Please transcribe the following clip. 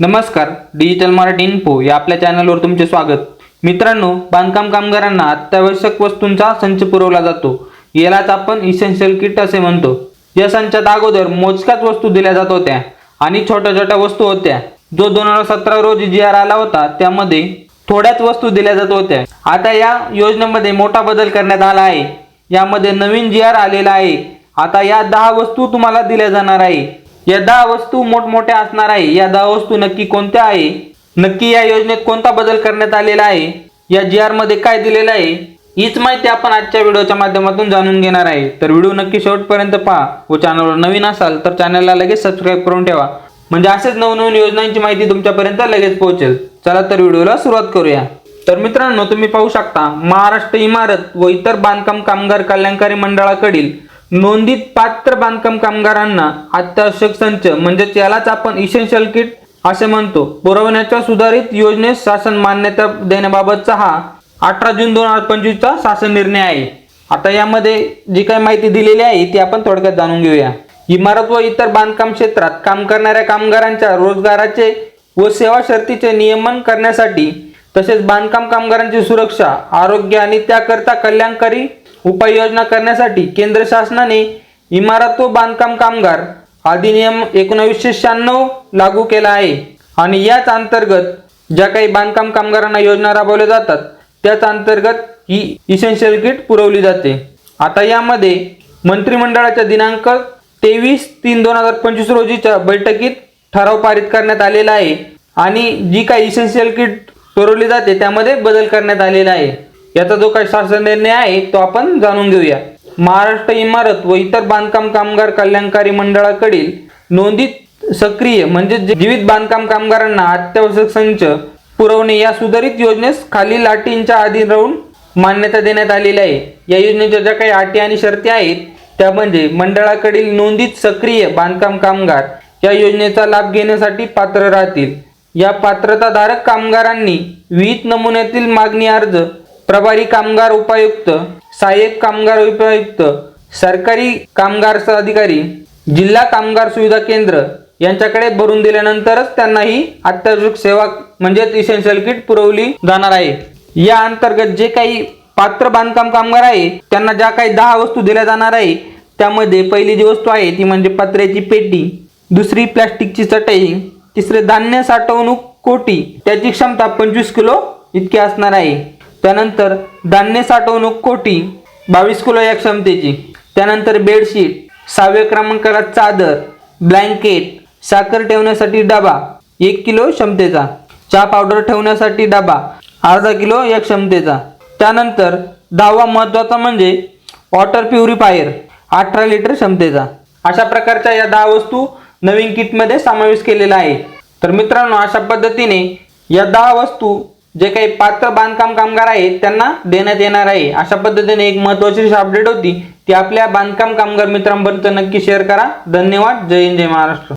नमस्कार digital Marathi info या आपल्या चॅनलवर तुमचे स्वागत. मित्रांनो बांधकाम कामगारांना अत्यावश्यक वस्तूंचा संच पुरवला जातो. यालाच आपण इसेन्शियल किट असे म्हणतो. या संचात अगोदर मोजक्याच वस्तू दिल्या जात होत्या आणि छोट्या छोट्या वस्तू होत्या. जो दोन हजार सतरा रोजी जी आर आला होता त्यामध्ये थोड्याच वस्तू दिल्या जात होत्या. आता या योजनेमध्ये मोठा बदल करण्यात आला आहे. यामध्ये नवीन जी आर आलेला आहे. आता या दहा वस्तू तुम्हाला दिल्या जाणार आहे. या दहा वस्तू मोठमोठ्या असणार आहे या दहा वस्तू नक्की कोणत्या आहे नक्की या योजनेत कोणता बदल करण्यात आलेला आहे या जी आरमध्ये काय दिलेलं आहे हीच माहिती आपण आजच्या व्हिडिओच्या माध्यमातून जाणून घेणार आहे. तर व्हिडिओ नक्की शेवटपर्यंत पहा व चॅनलवर नवीन असाल तर चॅनलला लगेच सबस्क्राईब करून ठेवा. म्हणजे असेच नवनवीन योजनांची माहिती तुमच्यापर्यंत लगेच पोहोचेल. चला तर व्हिडिओला सुरुवात करूया. तर मित्रांनो तुम्ही पाहू शकता महाराष्ट्र इमारत व इतर बांधकाम कामगार कल्याणकारी मंडळाकडील नोंदीत पात्र बांधकाम कामगारांना अत्यावश्यक संच म्हणजेच यालाच आपण इसेन्शियल किट असे म्हणतो. पुरवण्याच्या सुधारित योजनेस शासन मान्यता देण्याबाबतचा हा अठरा जून दोन हजार पंचवीसचा शासन निर्णय आहे. आता यामध्ये जी काही माहिती दिलेली आहे ती आपण थोडक्यात जाणून घेऊया. इमारत व इतर बांधकाम क्षेत्रात काम करणाऱ्या कामगारांच्या रोजगाराचे व सेवा शर्तीचे नियमन करण्यासाठी तसेच बांधकाम कामगारांची सुरक्षा आरोग्य आणि त्याकरता कल्याणकारी उपाययोजना करण्यासाठी केंद्र शासनाने इमारत व बांधकाम कामगार अधिनियम एकोणावीसशे शहाण्णव लागू केला आहे. आणि याच अंतर्गत ज्या काही बांधकाम कामगारांना योजना राबवल्या जातात त्याच अंतर्गत ही इसेन्शियल किट पुरवली जाते. आता यामध्ये मंत्रिमंडळाच्या दिनांक तेवीस तीन दोन हजार पंचवीस रोजीच्या बैठकीत ठराव पारित करण्यात आलेला आहे. आणि जी काही इसेन्शियल किट पुरवली जाते त्यामध्ये बदल करण्यात आलेला आहे. याचा जो काही शासन निर्णय आहे तो आपण जाणून घेऊया. महाराष्ट्र इमारत व इतर बांधकाम कामगार कल्याणकारी मंडळाकडील नोंदीत सक्रिय म्हणजे जीवित बांधकाम कामगारांना अत्यावश्यक संच पुरवणे या सुधारित योजनेस खालील अटींच्या अधीन राहून मान्यता देण्यात आलेली आहे. या योजनेच्या ज्या काही अटी आणि शर्ती आहेत त्या म्हणजे मंडळाकडील नोंदीत सक्रिय बांधकाम कामगार या योजनेचा लाभ घेण्यासाठी पात्र राहतील. या पात्रताधारक कामगारांनी विहित नमुन्यातील मागणी अर्ज प्रभारी कामगार उपायुक्त सहाय्यक कामगार उपायुक्त सरकारी कामगार अधिकारी जिल्हा कामगार सुविधा केंद्र यांच्याकडे भरून दिल्यानंतरच त्यांना ही अत्यावश्यक सेवा म्हणजेच इसेन्शियल किट पुरवली जाणार आहे. या अंतर्गत जे काही पात्र बांधकाम कामगार आहे त्यांना ज्या काही दहा वस्तू दिल्या जाणार आहे त्यामध्ये पहिली जी वस्तू आहे ती म्हणजे पत्र्याची पेटी दुसरी प्लॅस्टिकची चटई तिसरे धान्य साठवणूक कोटी त्याची क्षमता पंचवीस किलो इतकी असणार आहे. त्यानंतर धान्य साठवणूक कोटी बावीस किलो या क्षमतेची. त्यानंतर बेडशीट सहाव्या क्रमांकाला चादर ब्लँकेट साखर ठेवण्यासाठी डबा एक किलो क्षमतेचा. चहा पावडर ठेवण्यासाठी डबा अर्धा किलो या क्षमतेचा. त्यानंतर दहावा महत्त्वाचा म्हणजे वॉटर प्युरिफायर अठरा लिटर क्षमतेचा. अशा प्रकारच्या या दहा वस्तू नवीन किटमध्ये समावेश केलेला आहे तर मित्रांनो अशा पद्धतीने या दहा वस्तू जे काही पात्र बांधकाम कामगार आहेत त्यांना देण्यात येणार आहे. अशा पद्धतीने एक महत्वाची अपडेट होती. ती आपल्या बांधकाम कामगार मित्रांपर्यंत नक्की शेअर करा. धन्यवाद. जय हिंद जय महाराष्ट्र.